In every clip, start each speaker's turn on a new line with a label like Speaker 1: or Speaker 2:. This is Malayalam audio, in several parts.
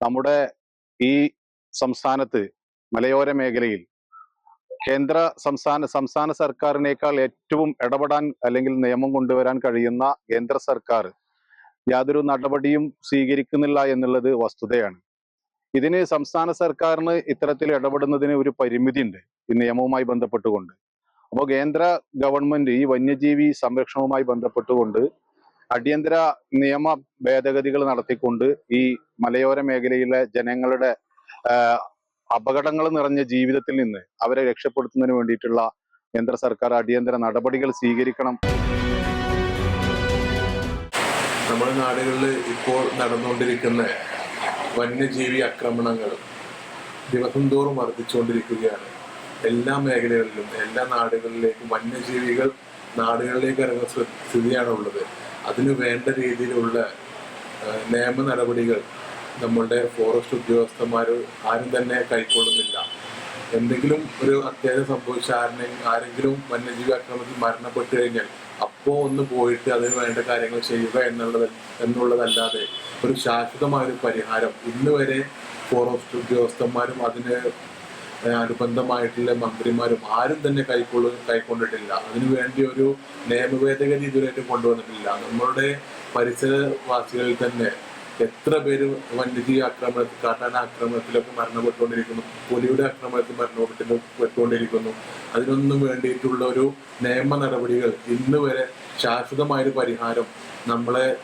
Speaker 1: നമ്മുടെ ഈ സംസ്ഥാനത്ത് മലയോര മേഖലയിൽ കേന്ദ്ര സംസ്ഥാന സംസ്ഥാന സർക്കാരിനേക്കാൾ ഏറ്റവും ഇടപെടാൻ അല്ലെങ്കിൽ നിയമം കൊണ്ടുവരാൻ കഴിയുന്ന കേന്ദ്ര സർക്കാർ യാതൊരു നടപടിയും സ്വീകരിക്കുന്നില്ല എന്നുള്ളത് വസ്തുതയാണ്. ഇതിന് സംസ്ഥാന സർക്കാരിന് ഇത്തരത്തിൽ ഇടപെടുന്നതിന് ഒരു പരിമിതി ഉണ്ട് ഈ നിയമവുമായി ബന്ധപ്പെട്ടുകൊണ്ട്. അപ്പോൾ കേന്ദ്ര ഗവൺമെന്റ് ഈ വന്യജീവി സംരക്ഷണവുമായി ബന്ധപ്പെട്ടുകൊണ്ട് അടിയന്തര നിയമ ഭേദഗതികൾ നടത്തിക്കൊണ്ട് ഈ മലയോര മേഖലയിലെ ജനങ്ങളുടെ അപകടങ്ങൾ നിറഞ്ഞ ജീവിതത്തിൽ നിന്ന് അവരെ രക്ഷപ്പെടുത്തുന്നതിന് വേണ്ടിയിട്ടുള്ള കേന്ദ്ര സർക്കാർ അടിയന്തര നടപടികൾ സ്വീകരിക്കണം.
Speaker 2: നമ്മുടെ നാടുകളിൽ ഇപ്പോൾ നടന്നുകൊണ്ടിരിക്കുന്ന വന്യജീവി ആക്രമണങ്ങൾ ദിവസം തോറും വർദ്ധിച്ചുകൊണ്ടിരിക്കുകയാണ്. എല്ലാ മേഖലകളിലും എല്ലാ നാടുകളിലേക്കും വന്യജീവികൾ നാടുകളിലേക്ക് ഇറങ്ങുന്ന സ്ഥിതിയാണുള്ളത്. അതിന് വേണ്ട രീതിയിലുള്ള നിയമ നടപടികൾ നമ്മളുടെ ഫോറസ്റ്റ് ഉദ്യോഗസ്ഥന്മാർ ആരും തന്നെ കൈക്കൊള്ളുന്നില്ല. എന്തെങ്കിലും ഒരു അത്യാവശ്യം സംഭവിച്ച ആരെ ആരെങ്കിലും വന്യജീവി ആക്രമണത്തിൽ മരണപ്പെട്ടു കഴിഞ്ഞാൽ അപ്പോൾ ഒന്ന് പോയിട്ട് അതിന് വേണ്ട കാര്യങ്ങൾ ചെയ്യുക എന്നുള്ളത് എന്നുള്ളതല്ലാതെ ഒരു ശാശ്വതമായ ഒരു പരിഹാരം ഇന്ന് വരെ ഫോറസ്റ്റ് ഉദ്യോഗസ്ഥന്മാരും അതിന് അനുബന്ധമായിട്ടുള്ള മന്ത്രിമാരും ആരും തന്നെ കൈക്കൊള്ളു കൈക്കൊണ്ടിട്ടില്ല. അതിനുവേണ്ടി ഒരു നിയമഭേദഗതി ഇതുവരെയായിട്ട് കൊണ്ടുവന്നിട്ടില്ല. നമ്മളുടെ പരിസരവാസികളിൽ തന്നെ എത്ര പേര് വന്യജീവി ആക്രമണത്തിൽ കാട്ടാന ആക്രമണത്തിലൊക്കെ മരണപ്പെട്ടുകൊണ്ടിരിക്കുന്നു പുലിയുടെ ആക്രമണത്തിൽ മരണപ്പെട്ട് പെട്ടുകൊണ്ടിരിക്കുന്നു. അതിനൊന്നും വേണ്ടിയിട്ടുള്ള ഒരു നിയമ നടപടികൾ ഇന്ന് വരെ ശാശ്വതമായൊരു പരിഹാരം നമ്മളെ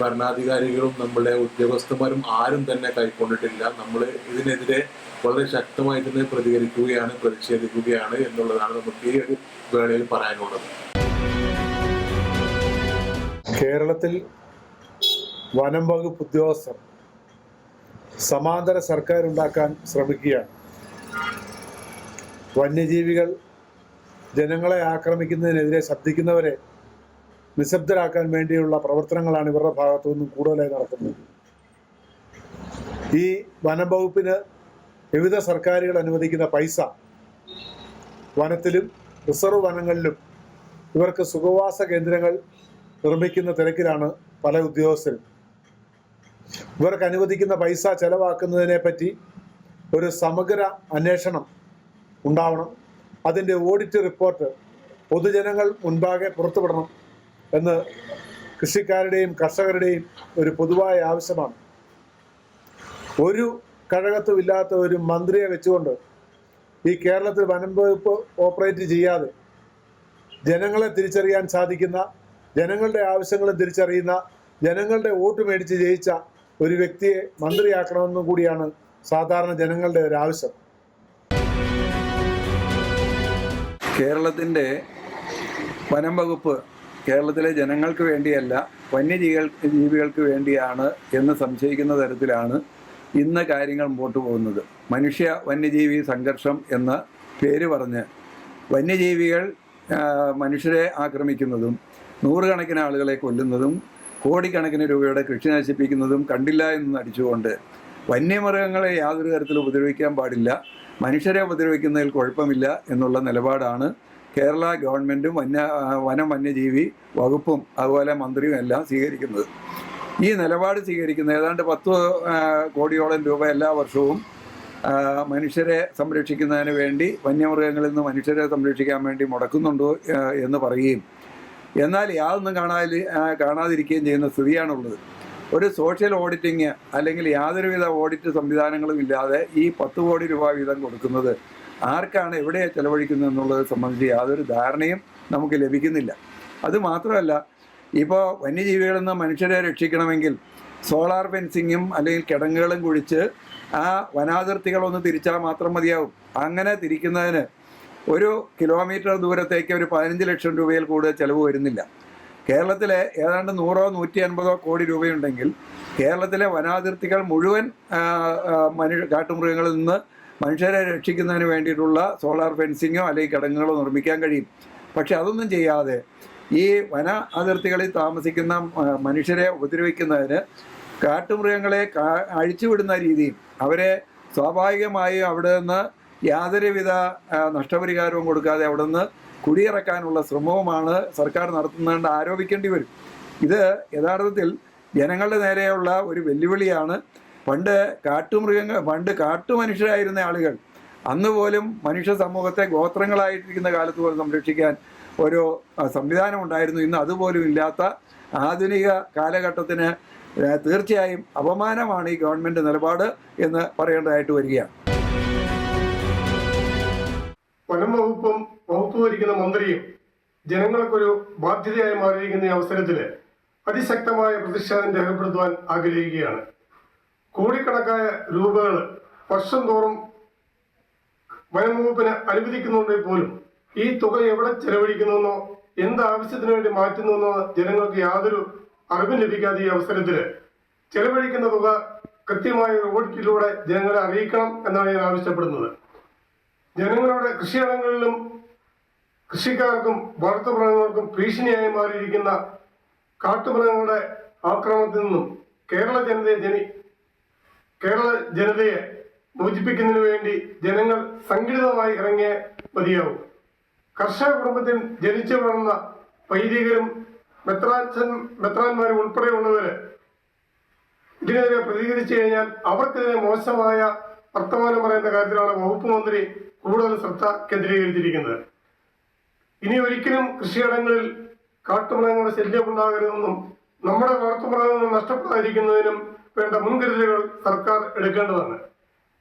Speaker 2: ഭരണാധികാരികളും നമ്മളെ ഉദ്യോഗസ്ഥന്മാരും ആരും തന്നെ കൈക്കൊണ്ടിട്ടില്ല. നമ്മൾ ഇതിനെതിരെ വളരെ ശക്തമായി തന്നെ പ്രതികരിക്കുകയാണ് പ്രതിഷേധിക്കുകയാണ് എന്നുള്ളതാണ് നമുക്ക് ഈ ഒരു വേളയിൽ പറയാനുള്ളത്.
Speaker 3: കേരളത്തിൽ വനം വകുപ്പ് ഉദ്യോഗസ്ഥർ സമാന്തര സർക്കാർ ഉണ്ടാക്കാൻ ശ്രമിക്കുകയാണ്. വന്യജീവികൾ ജനങ്ങളെ ആക്രമിക്കുന്നതിനെതിരെ ശബ്ദിക്കുന്നവരെ നിശബ്ദരാക്കാൻ വേണ്ടിയുള്ള പ്രവർത്തനങ്ങളാണ് ഇവരുടെ ഭാഗത്തു നിന്നും കൂടുതലായി നടത്തുന്നത് ഈ വനം വകുപ്പിന് വിവിധ സർക്കാരുകൾ അനുവദിക്കുന്ന പൈസ വനത്തിലും റിസർവ് വനങ്ങളിലും ഇവർക്ക് സുഖവാസ കേന്ദ്രങ്ങൾ നിർമ്മിക്കുന്ന തിരക്കിലാണ് പല ഉദ്യോഗസ്ഥരും. ഇവർക്ക് അനുവദിക്കുന്ന പൈസ ചെലവാക്കുന്നതിനെ പറ്റി ഒരു സമഗ്ര അന്വേഷണം ഉണ്ടാവണം. അതിന്റെ ഓഡിറ്റ് റിപ്പോർട്ട് പൊതുജനങ്ങൾ മുൻപാകെ പുറത്തുവിടണം. എന്ന് കൃഷിക്കാരുടെയും കർഷകരുടെയും ഒരു പൊതുവായ ആവശ്യമാണ്. ഒരു കഴകത്തും ഇല്ലാത്ത ഒരു മന്ത്രിയെ വെച്ചുകൊണ്ട് ഈ കേരളത്തിൽ വനം വകുപ്പ് ഓപ്പറേറ്റ് ചെയ്യാതെ ജനങ്ങളെ തിരിച്ചറിയാൻ സാധിക്കുന്ന ജനങ്ങളുടെ ആവശ്യങ്ങളും തിരിച്ചറിയുന്ന ജനങ്ങളുടെ വോട്ട് മേടിച്ച് ജയിച്ച ഒരു വ്യക്തിയെ മന്ത്രിയാക്കണമെന്നും കൂടിയാണ് സാധാരണ ജനങ്ങളുടെ ഒരു ആവശ്യം.
Speaker 4: കേരളത്തിന്റെ വനം വകുപ്പ് കേരളത്തിലെ ജനങ്ങൾക്ക് വേണ്ടിയല്ല വന്യജീവികൾ ജീവികൾക്ക് വേണ്ടിയാണ് എന്ന് സംശയിക്കുന്ന തരത്തിലാണ് ഇന്ന് കാര്യങ്ങൾ മുമ്പോട്ട് പോകുന്നത്. മനുഷ്യ വന്യജീവി സംഘർഷം എന്ന പേര് പറഞ്ഞ് വന്യജീവികൾ മനുഷ്യരെ ആക്രമിക്കുന്നതും നൂറുകണക്കിന് ആളുകളെ കൊല്ലുന്നതും കോടിക്കണക്കിന് രൂപയുടെ കൃഷി നശിപ്പിക്കുന്നതും കണ്ടില്ല എന്ന് നടിച്ചുകൊണ്ട് വന്യമൃഗങ്ങളെ യാതൊരു തരത്തിലും ഉപദ്രവിക്കാൻ പാടില്ല. മനുഷ്യരെ ഉപദ്രവിക്കുന്നതിൽ കുഴപ്പമില്ല എന്നുള്ള നിലപാടാണ് കേരള ഗവൺമെന്റും വന്യ വനം വന്യജീവി വകുപ്പും അതുപോലെ മന്ത്രിയും എല്ലാം സ്വീകരിക്കുന്നത്. ഈ നിലപാട് സ്വീകരിക്കുന്ന ഏതാണ്ട് പത്ത് കോടിയോളം രൂപ എല്ലാ വർഷവും മനുഷ്യരെ സംരക്ഷിക്കുന്നതിന് വേണ്ടി വന്യമൃഗങ്ങളിൽ നിന്ന് മനുഷ്യരെ സംരക്ഷിക്കാൻ വേണ്ടി മുടക്കുന്നുണ്ടോ എന്ന് പറയുകയും എന്നാൽ യാതൊന്നും കാണാതി കാണാതിരിക്കുകയും ചെയ്യുന്ന സ്ഥിതിയാണുള്ളത്. ഒരു സോഷ്യൽ ഓഡിറ്റിങ് അല്ലെങ്കിൽ യാതൊരുവിധ ഓഡിറ്റ് സംവിധാനങ്ങളും ഇല്ലാതെ ഈ പത്ത് കോടി രൂപ വീതം കൊടുക്കുന്നത് ആർക്കാണ് എവിടെയാണ് ചെലവഴിക്കുന്നത് എന്നുള്ളത് സംബന്ധിച്ച് യാതൊരു ധാരണയും നമുക്ക് ലഭിക്കുന്നില്ല. അത് മാത്രമല്ല ഇപ്പോൾ വന്യജീവികളിൽ നിന്ന് മനുഷ്യരെ രക്ഷിക്കണമെങ്കിൽ സോളാർ ഫെൻസിങ്ങും അല്ലെങ്കിൽ കിടങ്ങുകളും കുഴിച്ച് ആ വനാതിർത്തികളൊന്ന് തിരിച്ചാൽ മാത്രം മതിയാവും. അങ്ങനെ തിരിക്കുന്നതിന് ഒരു കിലോമീറ്റർ ദൂരത്തേക്ക് ഒരു പതിനഞ്ച് ലക്ഷം രൂപയിൽ കൂടുതൽ ചിലവ് വരുന്നില്ല. കേരളത്തിലെ ഏതാണ്ട് നൂറോ നൂറ്റി അൻപതോ കോടി രൂപയുണ്ടെങ്കിൽ കേരളത്തിലെ വനാതിർത്തികൾ മുഴുവൻ മനുഷ്യ കാട്ടുമൃഗങ്ങളിൽ നിന്ന് മനുഷ്യരെ രക്ഷിക്കുന്നതിന് വേണ്ടിയിട്ടുള്ള സോളാർ ഫെൻസിങ്ങോ അല്ലെങ്കിൽ കിടങ്ങുകളോ നിർമ്മിക്കാൻ കഴിയും. പക്ഷെ അതൊന്നും ചെയ്യാതെ ഈ വന അതിർത്തികളിൽ താമസിക്കുന്ന മനുഷ്യരെ ഉപദ്രവിക്കുന്നതിന് കാട്ടുമൃഗങ്ങളെ കാ- അഴിച്ചുവിടുന്ന രീതിയും അവരെ സ്വാഭാവികമായും അവിടെ നിന്ന് യാതൊരുവിധ നഷ്ടപരിഹാരവും കൊടുക്കാതെ അവിടെ നിന്ന് കുടിയിറക്കാനുള്ള ശ്രമവുമാണ് സർക്കാർ നടത്തുന്നതെന്ന് ആരോപിക്കേണ്ടി വരും. ഇത് യഥാർത്ഥത്തിൽ ജനങ്ങളുടെ നേരെയുള്ള ഒരു വെല്ലുവിളിയാണ്. പണ്ട് കാട്ടുമൃഗങ്ങൾ പണ്ട് കാട്ടുമനുഷ്യരായിരുന്ന ആളുകൾ അന്ന് പോലും മനുഷ്യ സമൂഹത്തെ ഗോത്രങ്ങളായിട്ടിരിക്കുന്ന കാലത്ത് പോലും സംരക്ഷിക്കാൻ ഒരു സംവിധാനം ഉണ്ടായിരുന്നു. ഇന്ന് അതുപോലും ഇല്ലാത്ത ആധുനിക കാലഘട്ടത്തിന് തീർച്ചയായും അപമാനമാണ് ഈ ഗവൺമെന്റ് നിലപാട് എന്ന് പറയേണ്ടതായിട്ട് വരികയാണ്.
Speaker 5: വനം വകുപ്പും വകുപ്പ് ഭരിക്കുന്ന മന്ത്രിയും ജനങ്ങൾക്കൊരു ബാധ്യതയായി മാറിയിരിക്കുന്ന ഈ അവസരത്തിൽ അതിശക്തമായ പ്രതിഷേധം രേഖപ്പെടുത്തുവാൻ ആഗ്രഹിക്കുകയാണ്. കോടിക്കണക്കായ രൂപകൾ വർഷം തോറും വനം വകുപ്പിന് അനുവദിക്കുന്നുണ്ടെങ്കിൽ പോലും ഈ തുക എവിടെ ചെലവഴിക്കുന്നെന്നോ എന്ത് ആവശ്യത്തിന് വേണ്ടി മാറ്റുന്നുവെന്നോ ജനങ്ങൾക്ക് യാതൊരു അറിവും ലഭിക്കാതെ ഈ അവസരത്തിൽ ചെലവഴിക്കുന്ന തുക കൃത്യമായ ഓഡിറ്റിലൂടെ ജനങ്ങളെ അറിയിക്കണം എന്നാണ് ഞാൻ ആവശ്യപ്പെടുന്നത്. ജനങ്ങളുടെ കൃഷിയിടങ്ങളിലും കൃഷിക്കാർക്കും വളർത്തുമൃഗങ്ങൾക്കും ഭീഷണിയായി മാറിയിരിക്കുന്ന കാട്ടുമൃഗങ്ങളുടെ ആക്രമണത്തിൽ നിന്നും കേരള ജനതയെ ജനി കേരള ജനതയെ മോചിപ്പിക്കുന്നതിന് വേണ്ടി ജനങ്ങൾ സംഘടിതമായി ഇറങ്ങിയ മതിയാവും കർഷക കുടുംബത്തിൽ ജനിച്ചു വളർന്ന വൈദികരും മെത്രാച്ചൻ മെത്രാന്മാരും ഉൾപ്പെടെയുള്ളവര് ഇതിനെതിരെ പ്രതികരിച്ചു കഴിഞ്ഞാൽ അവർക്കെതിരെ മോശമായ വർത്തമാനം പറയുന്ന കാര്യത്തിലാണ് വകുപ്പ് മന്ത്രി കൂടുതൽ ശ്രദ്ധ കേന്ദ്രീകരിച്ചിരിക്കുന്നത്. ഇനി ഒരിക്കലും കൃഷിയിടങ്ങളിൽ കാട്ടുമൃഗങ്ങളുടെ ശല്യം ഉണ്ടാകരുതെന്നും നമ്മുടെ വളർത്തുമൃഗങ്ങൾ നഷ്ടപ്പെടാതിരിക്കുന്നതിനും വേണ്ട മുൻകരുതലുകൾ സർക്കാർ എടുക്കേണ്ടതാണ്.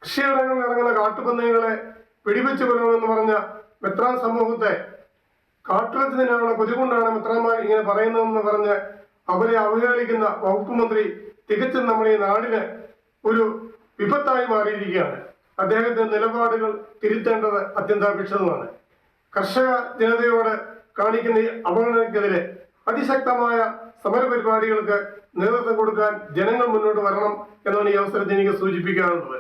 Speaker 5: കൃഷിയിടങ്ങളിൽ ഇറങ്ങുന്ന കാട്ടുപന്നികളെ വെടിവെച്ച് കൊല്ലണമെന്ന് പറഞ്ഞ മെത്രാൻ സമൂഹത്തെ കാട്ടുകത്തിനുള്ള കൊതികൊണ്ടാണ് മെത്രാൻമാർ ഇങ്ങനെ പറയുന്നതെന്ന് പറഞ്ഞ് അവരെ അവഹേളിക്കുന്ന വകുപ്പ് മന്ത്രി തികച്ചും നമ്മുടെ ഈ നാടിന് ഒരു വിപത്തായി മാറിയിരിക്കുകയാണ്. അദ്ദേഹത്തിന്റെ നിലപാടുകൾ തിരുത്തേണ്ടത് അത്യന്താപേക്ഷിതമാണ്. കർഷക ജനതയോട് കാണിക്കുന്ന ഈ അവഗണനയ്ക്കെതിരെ അതിശക്തമായ സമരപരിപാടികൾക്ക് നേതൃത്വം കൊടുക്കാൻ ജനങ്ങൾ മുന്നോട്ട് വരണം എന്നാണ് ഈ അവസരത്തിൽ എനിക്ക് സൂചിപ്പിക്കാനുള്ളത്.